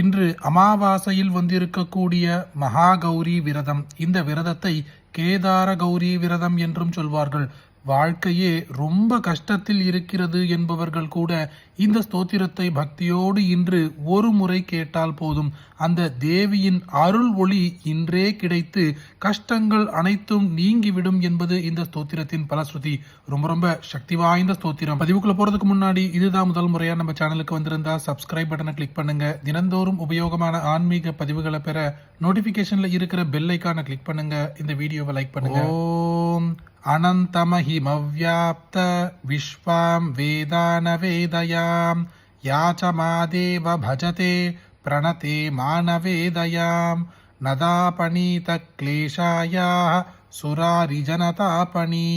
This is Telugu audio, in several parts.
இன்று அமாவாசையில் வந்திருக்கக்கூடிய மகாகௌரி விரதம். இந்த விரதத்தை கேதார கௌரி விரதம் என்றும் சொல்வார்கள். வாழ்க்கையே ரொம்ப கஷ்டத்தில் இருக்கிறது என்பவர்கள் கூட இந்த ஸ்தோத்திரத்தை பக்தியோடு இன்று ஒரு முறை கேட்டால் போதும். அந்த தேவியின் அருள் ஒளி இன்றே கிடைத்து கஷ்டங்கள் அனைத்தும் நீங்கிவிடும் என்பது இந்த ஸ்தோத்திரத்தின் பலஸ்ருதி. ரொம்ப ரொம்ப சக்தி வாய்ந்த ஸ்தோத்திரம். பதிவுக்குள்ள போறதுக்கு முன்னாடி இதுதான் முதல் முறையா நம்ம சேனலுக்கு வந்திருந்தா சப்ஸ்கிரைப் பட்டனை கிளிக் பண்ணுங்க. தினந்தோறும் உபயோகமான ஆன்மீக பதிவுகளை பெற நோட்டிபிகேஷன்ல இருக்கிற பெல் ஐக்கான கிளிக் பண்ணுங்க. இந்த வீடியோவை லைக் பண்ணுங்க. अनन्तमहिमव्याप्त विश्वां वेदानवेदयां या च मादेव भजते प्रणते मानवेदयां नदापणीतक्लेशायाः सुरारिजनतापणी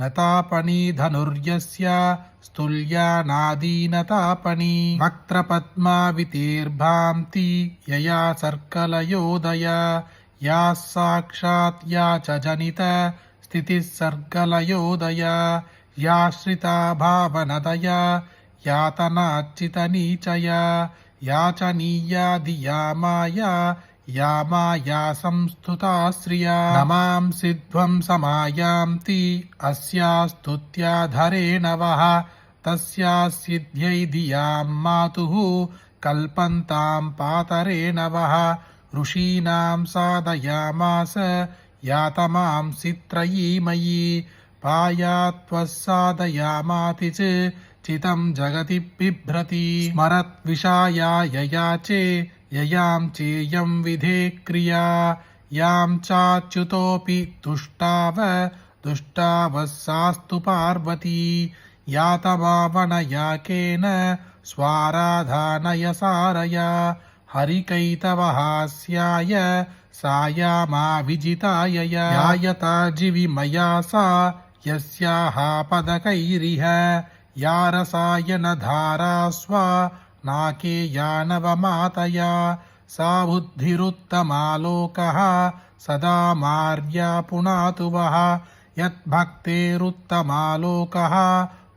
नतापणी धनुर्यस्य स्तुल्या नादीनतापणी वक्त्रपद्मावितीर्भान्ति यया सर्कलयोदया याः साक्षात् या च जनित స్థితిసర్గలయోదయా యాశ్రితా భావనదయా యాతనార్చితనీచయా యాచనీయా ధియా మాయా యామాయా సంస్థుతాశ్రియా నమాంసి ధ్వంసమాయాంతి అస్యాస్తుత్యాధరే నవ తస్యాసిద్ధ్యై ధియాం మాతుః కల్పంతాం పాతరే నవ ఋషీణాం సాధయామాస యాతమాం సిత్రయీమయీ పాయాత్వసాదయామాతిచ్ చితం జగతి బిభ్రతి స్మరద్విషాయా యయాచే యయాం చేయం విధే క్రియా యాం చాచ్యుతోపి దుష్టావ దుష్టావస్సాస్తు పార్వతీ యాతమావనయాకేన స్వారాధానయ సారయా यां चाच्युतोऽपि तुष्टाव दुष्टावः सास्तु पार्वती यातमावनया केन स्वाराधानय सारया हरिकैतवहास्याय सायामा विजिताय यायता जिविमया सा यस्याः पदकैरिह या रसायनधारा स्वा नाके यानवमातया सा बुद्धिरुत्तमालोकः सदा मार्या पुनातु वः यद्भक्तेरुत्तमालोकः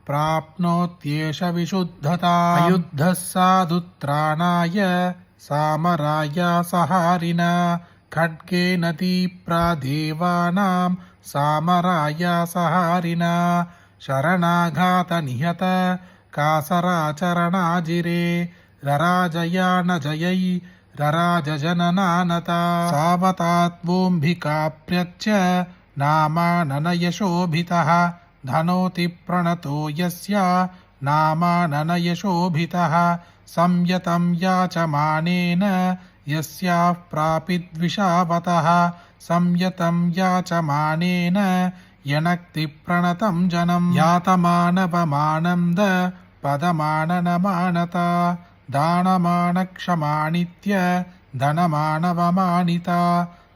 प्राप्नोत्येष विशुद्धता अयुद्धः साधुत्राणाय सामराया सहारिना खड्गेन तीप्रादेवानां सामराया सहारिना शरणाघातनिहत कासराचरणाजिरे रराजया न जयै रराजजननानता सावतात्वोऽम्भिकाप्र्यच्च नामाननयशोभितः धनोति प्रणतो यस्य नामाननयशोभितः संयतं याचमानेन यस्याः प्रापिद्विषावतः संयतं याचमानेन यनक्ति प्रणतं जनं यातमानवमानन्द पदमाननमानता दानमानक्षमाणित्य धनमानवमानिता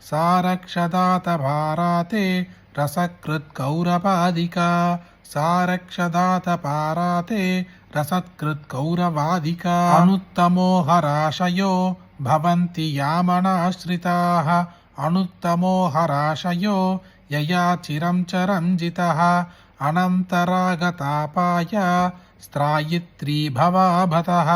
सारक्षदातभाराते రసకృత్కౌరవాదికా సారక్షదాతపారాతే రసత్కృత్కౌరవాదికా అనుత్తమోహరాశయో భవంతి యామణాశ్రితాః అనుత్తమోహరాశయో యయా చిరం చరంజితः అనంతరాగతాపాయ స్త్రాయిత్రీ భవాభతः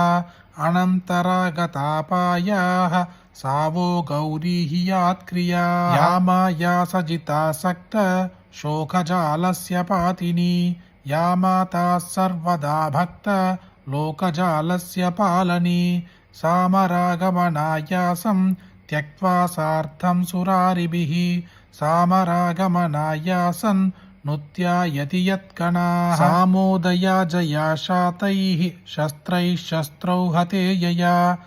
अनन्तरागतापाय अनन्तरागतापायाः सावो गौरी यात्क्रिया या माया सजिता सक्त शोकजालस्य पातिनी। या माता सर्वदा भक्त लोकजालस्य पालनी। सामरागमनायासं त्यक्त्वा सार्थं सुरारिभिः। सामरागमनायासन् नुत्यायति यत्कणा। सामोदया जया शातैः शस्त्रैः शस्त्रौ हते यया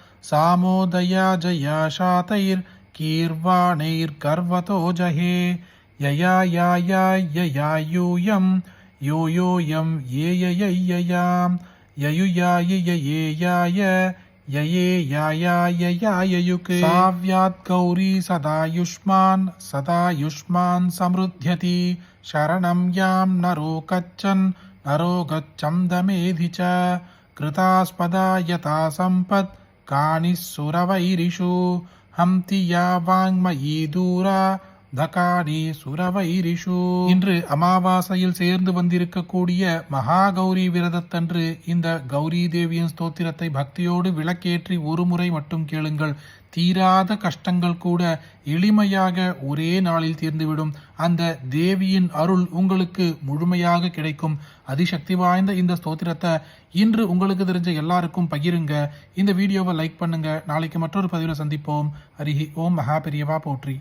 शातैर्कीर्वाणैर्गर्वतो जहे यया या यया यो योऽयं ये ययय्ययां ययुयाय यये याय यये यायाययाययुक् साव्यात् गौरी सदायुष्मान् सदायुष्मान् समृद्ध्यति शरणं यां नरो गच्छन् नरो गच्छन्दमेधि च कृतास्पदा यथा सम्पत् कानिः सुरवैरिषु हन्ति या वाङ्मयी दूरा தகாரி சுரவைரிஷு இன்று அமாவாசையில் சேர்ந்து வந்திருக்கக்கூடிய மகா கௌரி விரதத்தன்று இந்த கௌரி தேவியின் ஸ்தோத்திரத்தை பக்தியோடு விளக்கேற்றி ஒரு முறை மட்டும் கேளுங்கள். தீராத கஷ்டங்கள் கூட எளிமையாக ஒரே நாளில் தீர்ந்துவிடும். அந்த தேவியின் அருள் உங்களுக்கு முழுமையாக கிடைக்கும். அதிசக்தி வாய்ந்த இந்த ஸ்தோத்திரத்தை இன்று உங்களுக்கு தெரிஞ்ச எல்லாருக்கும் பகிருங்க. இந்த வீடியோவை லைக் பண்ணுங்க. நாளைக்கு மற்றொரு பதிவில் சந்திப்போம். அருகி ஓம் மகா பெரியவா போற்றி.